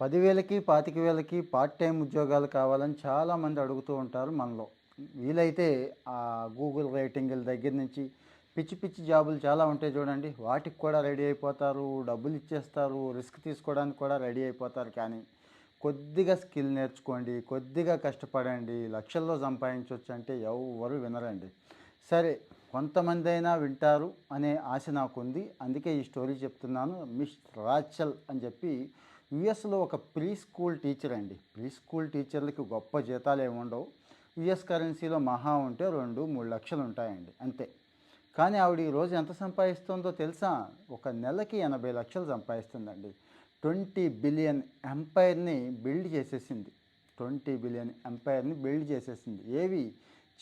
పదివేలకి పాతిక వేలకి part time ఉద్యోగాలు కావాలని చాలామంది అడుగుతూ ఉంటారు మనలో. వీలైతే ఆ గూగుల్ రేటింగుల దగ్గర నుంచి పిచ్చి పిచ్చి జాబులు చాలా ఉంటాయి చూడండి. వాటికి కూడా రెడీ అయిపోతారు డబ్బులు ఇచ్చేస్తారు రిస్క్ తీసుకోవడానికి కూడా రెడీ అయిపోతారు కానీ కొద్దిగా స్కిల్ నేర్చుకోండి కొద్దిగా కష్టపడండి లక్షల్లో సంపాదించవచ్చు అంటే ఎవరు వినరండి. సరే కొంతమంది అయినా వింటారు అనే ఆశ నాకుంది. అందుకే ఈ స్టోరీ చెప్తున్నాను. మిస్ రాచల్ అని చెప్పి యుఎస్లో ఒక ప్రీ స్కూల్ టీచర్ అండి. ప్రీ స్కూల్ టీచర్లకి గొప్ప జీతాలు ఏమి ఉండవు. యుఎస్ కరెన్సీలో మహా ఉంటే రెండు మూడు లక్షలు ఉంటాయండి. అంతే. కానీ ఆవిడ ఈరోజు ఎంత సంపాదిస్తుందో తెలుసా? ఒక నెలకి ఎనభై లక్షలు సంపాదిస్తుందండి. ట్వంటీ బిలియన్ ఎంపైర్ని బిల్డ్ చేసేసింది. ట్వంటీ బిలియన్ ఎంపైర్ని బిల్డ్ చేసేసింది. ఏవి?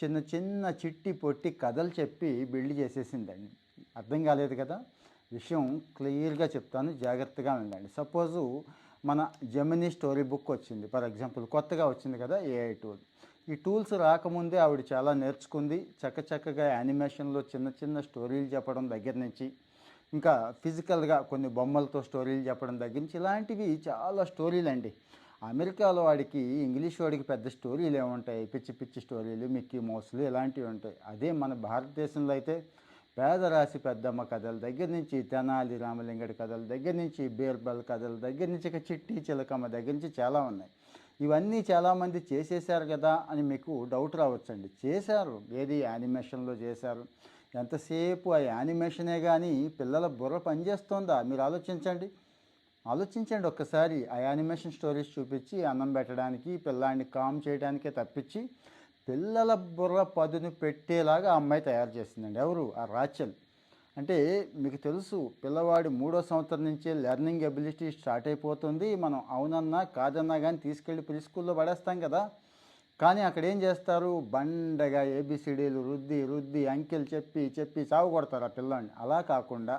చిన్న చిన్న చిట్టి పొట్టి కథలు చెప్పి బిల్డ్ చేసేసిందండి. అర్థం కాలేదు కదా? విషయం క్లియర్గా చెప్తాను జాగ్రత్తగా ఉండండి సపోజు మన జమినీ స్టోరీ బుక్ వచ్చింది ఫర్ ఎగ్జాంపుల్ కొత్తగా వచ్చింది కదా ఏఐ టూల్ ఈ టూల్స్ రాకముందే ఆవిడ చాలా నేర్చుకుంది చక్క చక్కగా యానిమేషన్లో చిన్న చిన్న స్టోరీలు చెప్పడం దగ్గర నుంచి ఇంకా ఫిజికల్గా కొన్ని బొమ్మలతో స్టోరీలు చెప్పడం దగ్గర నుంచి ఇలాంటివి చాలా స్టోరీలు అండి అమెరికాలో వాడికి ఇంగ్లీష్ వాడికి పెద్ద స్టోరీలు ఏముంటాయి పిచ్చి పిచ్చి స్టోరీలు మిక్కీ మౌస్లు ఇలాంటివి ఉంటాయి. అదే మన భారతదేశంలో అయితే పేదరాశి పెద్దమ్మ కథల దగ్గర నుంచి తెనాలి రామలింగడి కథల దగ్గర నుంచి బీర్బల్ కథల దగ్గర నుంచి ఇక చిట్టి చిలకమ్మ దగ్గర నుంచి చాలా ఉన్నాయి. ఇవన్నీ చాలామంది చేసేసారు కదా అని మీకు డౌట్ రావచ్చండి. చేశారు. ఏది యానిమేషన్లో చేశారు? ఎంతసేపు ఆ యానిమేషనే కానీ పిల్లల బుర్ర పనిచేస్తుందా? మీరు ఆలోచించండి. ఆలోచించండి ఒక్కసారి. ఆ యానిమేషన్ స్టోరీస్ చూపించి అన్నం పెట్టడానికి పిల్లాడిని కామ్ చేయడానికే తప్పించి పిల్లల బుర్ర పదును పెట్టేలాగా ఆ అమ్మాయి తయారు చేసిందండి. ఎవరు? ఆ రాచల్. అంటే మీకు తెలుసు పిల్లవాడి మూడో సంవత్సరం నుంచే లెర్నింగ్ ఎబిలిటీ స్టార్ట్ అయిపోతుంది. మనం అవునన్నా కాదన్నా కానీ తీసుకెళ్ళి ప్రీ స్కూల్లో పడేస్తాం కదా. కానీ అక్కడ ఏం చేస్తారు? బండగా ఏబిసిడీలు రుద్ది రుద్ది అంకెలు చెప్పి చెప్పి చావు కొడతారు ఆ పిల్లని అలా కాకుండా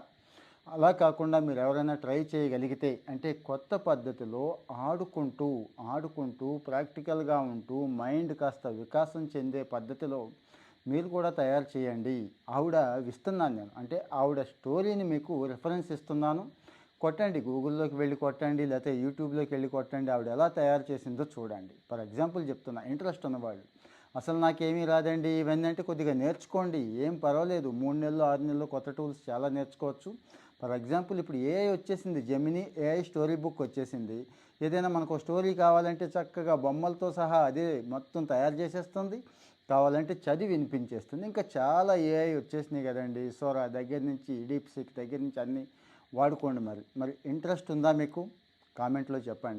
అలా కాకుండా మీరు ఎవరైనా ట్రై చేయగలిగితే అంటే కొత్త పద్ధతిలో ఆడుకుంటూ ఆడుకుంటూ ప్రాక్టికల్గా ఉంటూ మైండ్ కాస్త వికాసం చెందే పద్ధతిలో మీరు కూడా తయారు చేయండి. ఆవిడ ఇస్తున్నాను నేను. అంటే ఆవిడ స్టోరీని మీకు రిఫరెన్స్ ఇస్తున్నాను. కొట్టండి. గూగుల్లోకి వెళ్ళి కొట్టండి. లేకపోతే యూట్యూబ్లోకి వెళ్ళి కొట్టండి. ఆవిడ ఎలా తయారు చేసిందో చూడండి. ఫర్ ఎగ్జాంపుల్ చెప్తున్నా ఇంట్రెస్ట్ ఉన్నవాళ్ళు. అసలు నాకేమీ రాదండి. ఇవన్నీ అంటే కొద్దిగా నేర్చుకోండి. ఏం పర్వాలేదు. మూడు నెలలు ఆరు నెలలు కొత్త టూల్స్ చాలా నేర్చుకోవచ్చు. ఫర్ ఎగ్జాంపుల్ ఇప్పుడు ఏఐ వచ్చేసింది జెమిని ఏఐ స్టోరీ బుక్ వచ్చేసింది. ఏదైనా మనకు స్టోరీ కావాలంటే చక్కగా బొమ్మలతో సహా అదే మొత్తం తయారు చేసేస్తుంది. కావాలంటే చదివి వినిపించేస్తుంది. ఇంకా చాలా ఏఐ వచ్చేసినాయి కదండి. సోరా దగ్గర నుంచి డీప్ సిక్ దగ్గర నుంచి అన్నీ వాడుకోండి మరి. మరి ఇంట్రెస్ట్ ఉందా మీకు? కామెంట్లో చెప్పండి.